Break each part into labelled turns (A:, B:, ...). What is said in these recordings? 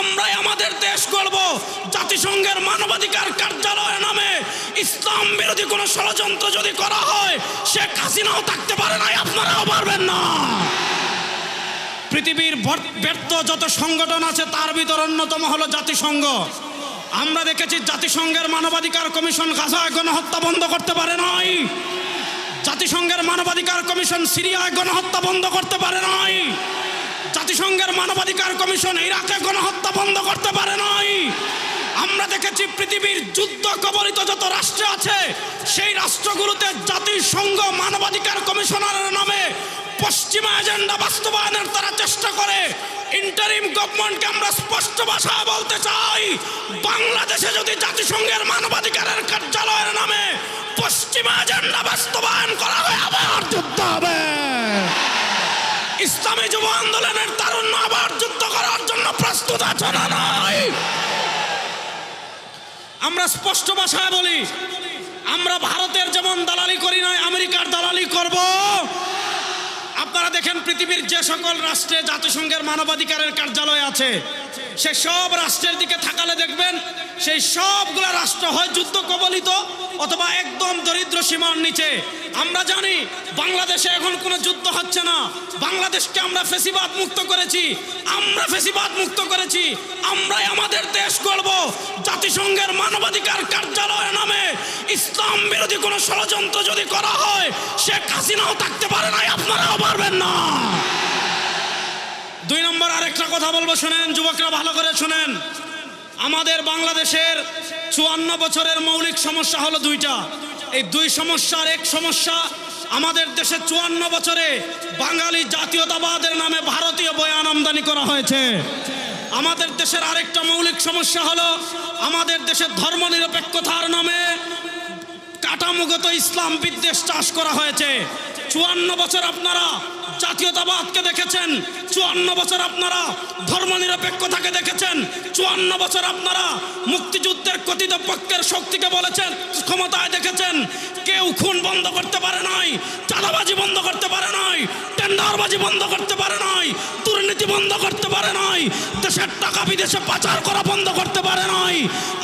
A: আমরাই আমাদের দেশ গড়ব। জাতিসংঘের মানবাধিকার কার্যালয়ের নামে ইসলাম বিরোধী কোনো ষড়যন্ত্র যদি করা হয়, শেখ হাসিনাও থাকতে পারে নাই, আপনারাও পারবেন না। পৃথিবীর ব্যর্থ যত সংগঠন আছে, তার ভিতর অন্যতম হলো জাতিসংঘ। আমরা দেখেছি জাতিসংঘের মানবাধিকার কমিশন গাজায় গণহত্যা বন্ধ করতে পারে নাই। জাতিসংঘের মানবাধিকার কমিশন সিরিয়ায় গণহত্যা বন্ধ করতে পারে নাই। জাতিসংঘের মানবাধিকার কমিশন ইরাকে গণহত্যা বন্ধ করতে পারে নাই। আমরা দেখেছি পৃথিবীর যুদ্ধ কবলিত যত রাষ্ট্র আছে, সেই রাষ্ট্রগুলোতে জাতিসংঘ মানবাধিকার কমিশনারের নামে পশ্চিমা এজেন্ডা বাস্তবায়নের তারা চেষ্টা করে। ইন্টারিম গভর্নমেন্টকে আমরা স্পষ্ট ভাষা বলতে চাই, বাংলাদেশে যদি জাতিসংঘের মানবাধিকারের কার্যালয়ের নামে পশ্চিমা এজেন্ডা বাস্তবায়ন করা হয়, আবার যুদ্ধ হবে। ইসলামী যুব আন্দোলনের তারুণ্য আবার যুদ্ধ করার জন্য প্রস্তুত আছে না নাই? আমরা স্পষ্ট ভাষায় বলি, আমরা ভারতের যেমন দালালি করি নয় আমেরিকার দালালি করব। আপনারা দেখেন পৃথিবীর যে সকল রাষ্ট্রে জাতিসংঘের মানবাধিকারের কার্যালয় আছে, সে সব রাষ্ট্রের দিকে থাকালে দেখবেন, সেই সবগুলো রাষ্ট্র হয় যুদ্ধ কবলিত একদম দরিদ্র সীমার নিচে। আমরা জানি বাংলাদেশে এখন কোনো যুদ্ধ হচ্ছে না। বাংলাদেশকে আমরা ফেসিবাদ মুক্ত করেছি। আমরা ফেসিবাদ মুক্ত করেছি। আমরাই আমাদের দেশ গড়ব। জাতিসংঘের মানবাধিকার কার্যালয়ের নামে ইসলাম বিরোধী কোনো ষড়যন্ত্র যদি করা হয়, শেখ হাসিনাও থাকতে পারে নাই, আপনারাও পারবেন না। দুই নম্বর আরেকটা কথা বলব, শুনেন, যুবকরা ভালো করে শুনেন। আমাদের বাংলাদেশের চুয়ান্ন বছরের মৌলিক সমস্যা হলো দুইটা। এই দুই সমস্যার এক সমস্যা, আমাদের দেশে চুয়ান্ন বছরে বাঙালি জাতীয়তাবাদের নামে ভারতীয় বয়ান আমদানি করা হয়েছে। আমাদের দেশের আরেকটা মৌলিক সমস্যা হলো, আমাদের দেশের ধর্মনিরপেক্ষতার নামে কাঠামোগত ইসলাম বিদ্বেষ চাষ করা হয়েছে। চুয়ান্ন বছর আপনারা জাতীয়তাবাদকে দেখেছেন, চুয়ান্ন বছর আপনারা ধর্মনিরপেক্ষতাকে দেখেছেন, চুয়ান্ন বছর আপনারা মুক্তিযুদ্ধের কথিত পক্ষের শক্তিকে বলেছেন, ক্ষমতায় দেখেছেন। কেউ খুন বন্ধ করতে পারে নাই, চাঁদাবাজি বন্ধ করতে পারে নাই, টেন্ডারবাজি বন্ধ করতে পারে নাই, দুর্নীতি বন্ধ করতে পারে নাই, দেশের টাকা বিদেশে পাচার করা বন্ধ করতে পারে নাই।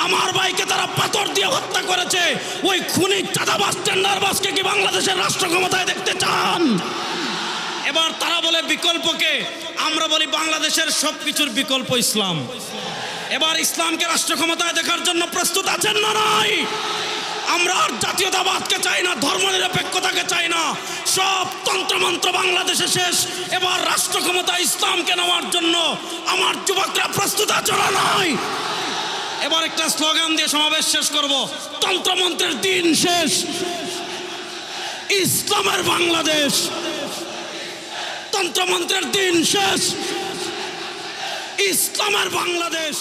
A: আমার ভাইকে তারা পাথর দিয়ে হত্যা করেছে, ওই খুনি চাঁদাবাজ, টেন্ডারবাজকে কি বাংলাদেশের রাষ্ট্র ক্ষমতায় দেখতে চান? এবার তারা বলে বিকল্পকে, আমরা বলি বাংলাদেশের সব কিছুর বিকল্প ইসলাম। এবার ইসলামকে রাষ্ট্র ক্ষমতায় দেখার জন্য প্রস্তুত আছেন না নাই? আমরা আর জাতীয়তাবাদকে চাই না, ধর্মনিরপেক্ষতাকে চাই না। সব তন্ত্রমন্ত্র বাংলাদেশে শেষ। এবার রাষ্ট্র ক্ষমতা ইসলামকে নেওয়ার জন্য আমার যুবকরা প্রস্তুত আছে না নাই? এবার একটা স্লোগান দিয়ে সমাবেশ শেষ করব। তন্ত্রমন্ত্রের দিন শেষ। ইসলামের বাংলাদেশ। তন্ত্রমন্ত্রের দিন শেষ। ইসলামের বাংলাদেশ।